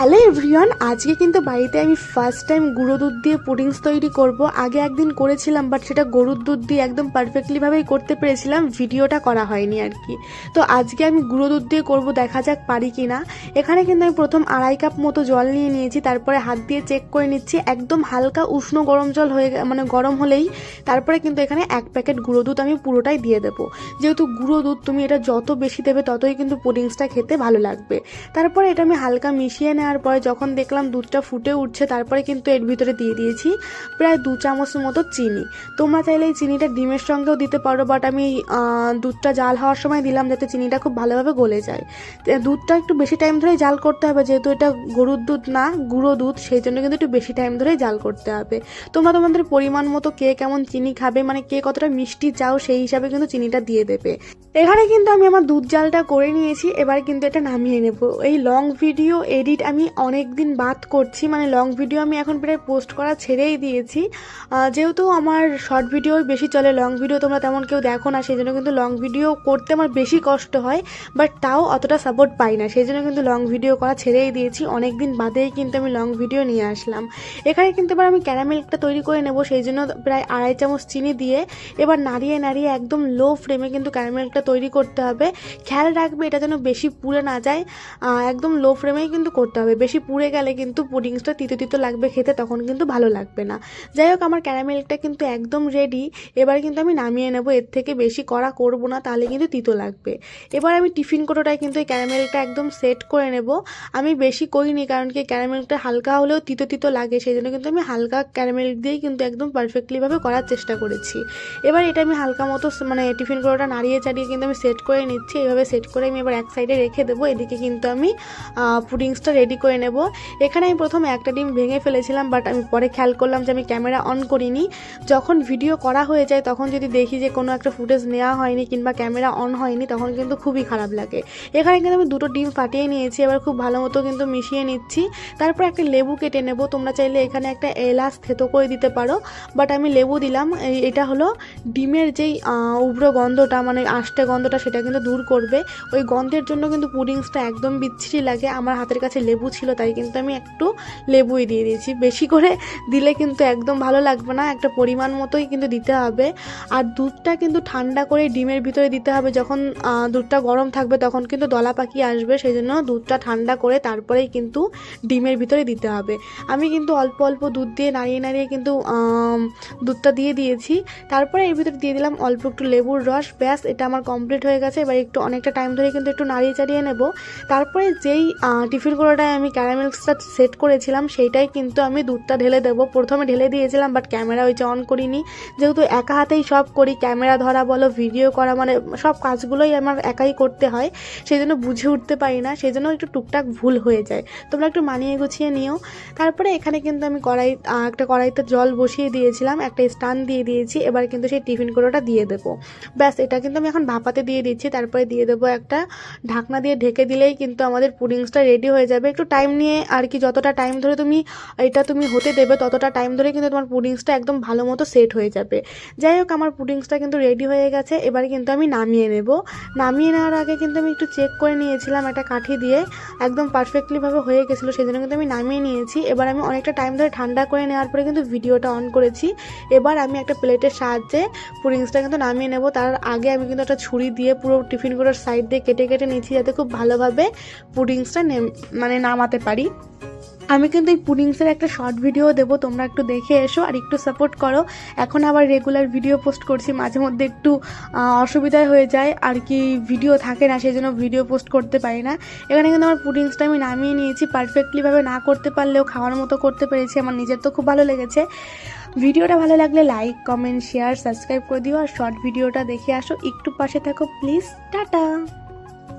Hello everyone আজকে কিন্তু বাড়িতে আমি ফার্স্ট টাইম গুঁড়ো দুধ দিয়ে পুডিংস তৈরি করব। আগে একদিন করেছিলাম বাট সেটা গরুর দুধ দিয়ে একদম পারফেক্টলিভাবেই করতে পেরেছিলাম। ভিডিওটা করা হয়নি আর কি তো আজকে আমি গুঁড়ো দুধ দিয়ে করব, দেখা যাক পারি কি না এখানে কিন্তু আমি প্রথম আড়াই কাপ মতো জল নিয়ে নিয়েছি, তারপরে হাত দিয়ে চেক করে নিচ্ছি। একদম হালকা উষ্ণ গরম জল হয়ে মানে গরম হলেই তারপরে কিন্তু এখানে এক প্যাকেট গুঁড়ো দুধ আমি পুরোটাই দিয়ে দেবো। যেহেতু গুঁড়ো দুধ তুমি এটা যত বেশি দেবে, ততই কিন্তু পুডিংসটা খেতে ভালো লাগবে। তারপরে এটা আমি হালকা মিশিয়ে নেওয়ার পরে যখন দেখলাম দুধটা ফুটে উঠছে, তারপরে কিন্তু এর ভিতরে দিয়ে দিয়েছি প্রায় দু চামচের মতো চিনি। তোমরা চাইলে এই চিনিটা ডিমের সঙ্গেও দিতে পারো বাট আমি দুধটা জাল হওয়ার সময় দিলাম যাতে চিনিটা খুব ভালোভাবে গলে যায়। দুধটা একটু বেশি টাইম ধরে জাল করতে হবে, যেহেতু এটা গরুর দুধ না, গুঁড়ো দুধ, সেই জন্য কিন্তু একটু বেশি টাইম ধরে জাল করতে হবে। তোমরা তোমাদের পরিমাণ মতো কে কেমন চিনি খাবে মানে কে কতটা মিষ্টি চাও, সেই হিসাবে কিন্তু চিনিটা দিয়ে দেবে। এখানে কিন্তু আমি আমার দুধ জালটা করে নিয়েছি, এবার কিন্তু এটা নামিয়ে নেব। এই লং ভিডিও এডিট আমি অনেক দিন বাদ করছি মানে লং ভিডিও আমি এখন প্রায় পোস্ট করা ছেড়েই দিয়েছি। যেহেতু আমার শর্ট ভিডিও বেশি চলে লং ভিডিও তোমরা তেমন কেউ দেখো না, সেই জন্য কিন্তু লং ভিডিও করতে আমার বেশি কষ্ট হয় বাট তাও অতটা সাপোর্ট পাই না। সেই জন্য কিন্তু লং ভিডিও করা ছেড়েই দিয়েছি অনেক দিন বাদেই কিন্তু আমি লং ভিডিও নিয়ে আসলাম। এখানে কিন্তু এবার আমি ক্যারামেলটা তৈরি করে নেব, সেই জন্য প্রায় আড়াই চামচ চিনি দিয়ে এবার নাড়িয়ে নাড়িয়ে একদম লো ফ্লেমে কিন্তু ক্যারামেলটা তৈরি করতে হবে। খেয়াল রাখবে এটা যেন বেশি পুড়ে না যায় একদম লো ফ্লেমেই কিন্তু করতে হবে। বেশি পুড়ে গেলে কিন্তু পুডিংসটা তিতো তিতো লাগবে খেতে, তখন কিন্তু ভালো লাগবে না। যাই হোক, আমার ক্যারামেলটা কিন্তু একদম রেডি এবার কিন্তু আমি নামিয়ে নেব। এর থেকে বেশি করা করব না, তাহলে কিন্তু তিতো লাগবে। এবার আমি টিফিন কোটোটায় কিন্তু এই ক্যারামেলটা একদম সেট করে নেব। আমি বেশি করিনি, কারণ কি ক্যারামেলটা হালকা হলেও তিতো তিতো লাগে, সেই জন্য কিন্তু আমি হালকা ক্যারামেল দিয়েই কিন্তু একদম পারফেক্টলিভাবে করার চেষ্টা করেছি। এবার এটা আমি হালকা মতো মানে টিফিন কোটোটা নাড়িয়ে চাড়িয়ে কিন্তু আমি সেট করে নিচ্ছি। এইভাবে সেট করে আমি এবার এক সাইডে রেখে দেবো। এদিকে কিন্তু আমি পুডিংসটা রেডি করে নেব। এখানে আমি প্রথমে একটা ডিম ভেঙে ফেলেছিলাম বাট আমি পরে খেয়াল করলাম যে আমি ক্যামেরা অন করিনি। যখন ভিডিও করা হয়ে যায়, তখন যদি দেখি যে কোনো একটা ফুটেজ নেওয়া হয়নি কিংবা ক্যামেরা অন হয়নি, তখন কিন্তু খুবই খারাপ লাগে। এখানে কিন্তু আমি দুটো ডিম ফাটিয়ে নিয়েছি, এবার খুব ভালো মতো কিন্তু মিশিয়ে নিচ্ছি। তারপর একটা লেবু কেটে নেব, তোমরা চাইলে এখানে একটা এলাচ থেতো করে দিতে পারো বাট আমি লেবু দিলাম। এটা হলো ডিমের যেই উগ্র গন্ধটা মানে আষ্টে গন্ধটা, সেটা কিন্তু দূর করবে। ওই গন্ধের জন্য কিন্তু পুডিংসটা একদম বিচ্ছিরি লাগে। আমার হাতের কাছে লেবু ছিল, তাই কিন্তু আমি একটু লেবুই দিয়ে দিয়েছি। বেশি করে দিলে কিন্তু একদম ভালো লাগবে না, একটা পরিমাণ মতোই কিন্তু দিতে হবে। আর দুধটা কিন্তু ঠান্ডা করে ডিমের ভিতরে দিতে হবে, যখন দুধটা গরম থাকবে তখন কিন্তু দলা পাখি আসবে সেই জন্য দুধটা ঠান্ডা করে তারপরেই কিন্তু ডিমের ভিতরে দিতে হবে। আমি কিন্তু অল্প অল্প দুধ দিয়ে নাড়িয়ে নাড়িয়ে কিন্তু দুধটা দিয়ে দিয়েছি। তারপরে এর ভিতরে দিয়ে দিলাম অল্প একটু লেবুর রস। ব্যাস, এটা আমার কমপ্লিট হয়ে গেছে। এবার একটু অনেকটা টাইম ধরে কিন্তু একটু নাড়িয়ে চাড়িয়ে নেব। তারপরে যেই টিফিন টিফিন করাটায় আমি ক্যারামেলসটা সেট করেছিলাম, সেইটাই কিন্তু আমি দুধটা ঢেলে দেবো। প্রথমে ঢেলে দিয়েছিলাম বাট ক্যামেরা ওই যে অন করিনি। যেহেতু একা হাতেই সব করি ক্যামেরা ধরা বলো ভিডিও করা মানে সব কাজগুলোই আমার একাই করতে হয় সেই জন্য বুঝে উঠতে পারি না সেই জন্য একটু টুকটাক ভুল হয়ে যায়। তোমরা একটু মানিয়ে গুছিয়ে নিও। তারপরে এখানে কিন্তু আমি কড়াই একটা কড়াইতে জল বসিয়ে দিয়েছিলাম, একটা স্টান দিয়ে দিয়েছি, এবার কিন্তু সেই টিফিন কোটোটা দিয়ে দেবো। ব্যাস, এটা কিন্তু আমি এখন ভাপাতে দিয়ে দিচ্ছি, তারপরে দিয়ে দেবো একটা ঢাকনা দিয়ে ঢেকে দিলেই কিন্তু আমাদের পুডিংসটা রেডি হয়ে যাবে। একটু টাইম নিয়ে আর কি যতটা টাইম ধরে তুমি এটা তুমি হতে দেবে ততটা টাইম ধরে কিন্তু তোমার পুডিংসটা একদম ভালো মতো সেট হয়ে যাবে। যাই হোক, আমার পুডিংসটা কিন্তু রেডি হয়ে গেছে। এবার কিন্তু আমি নামিয়ে নেব। নামিয়ে নেওয়ার আগে কিন্তু আমি একটু চেক করে নিয়েছিলাম একটা কাঠি দিয়ে। একদম পারফেক্টলিভাবে হয়ে গেছিল সেই জন্য কিন্তু আমি নামিয়ে নিয়েছি। এবার আমি অনেকটা টাইম ধরে ঠান্ডা করে নেওয়ার পরে কিন্তু ভিডিওটা অন করেছি। এবার আমি একটা প্লেটের সাহায্যে পুডিংসটা কিন্তু নামিয়ে নেব। তার আগে আমি কিন্তু একটা ছুরি দিয়ে পুরো টিফিনগুলোর সাইড দিয়ে কেটে কেটে নিচ্ছি যাতে খুব ভালোভাবে পুডিংসটা মানে নামাতে পারি। আমি কিন্তু এই পুডিংসের একটা শর্ট ভিডিও দেবো, তোমরা একটু দেখে এসো আর একটু সাপোর্ট করো। এখন আবার রেগুলার ভিডিও পোস্ট করছি, মাঝে মধ্যে একটু অসুবিধা হয়ে যায়, আর কি ভিডিও থাকে না, সেই জন্য ভিডিও পোস্ট করতে পারি না। এখানে কিন্তু আমার পুডিংসটা আমি নামিয়ে নিয়েছি পারফেক্টলিভাবে না করতে পারলেও খাওয়ার মতো করতে পেরেছি, আমার নিজের তো খুব ভালো লেগেছে। ভিডিওটা ভালো লাগলে লাইক কমেন্ট শেয়ার সাবস্ক্রাইব করে দিও, আর শর্ট ভিডিওটা দেখে আসো, একটু পাশে থাকো প্লিজ টাটা।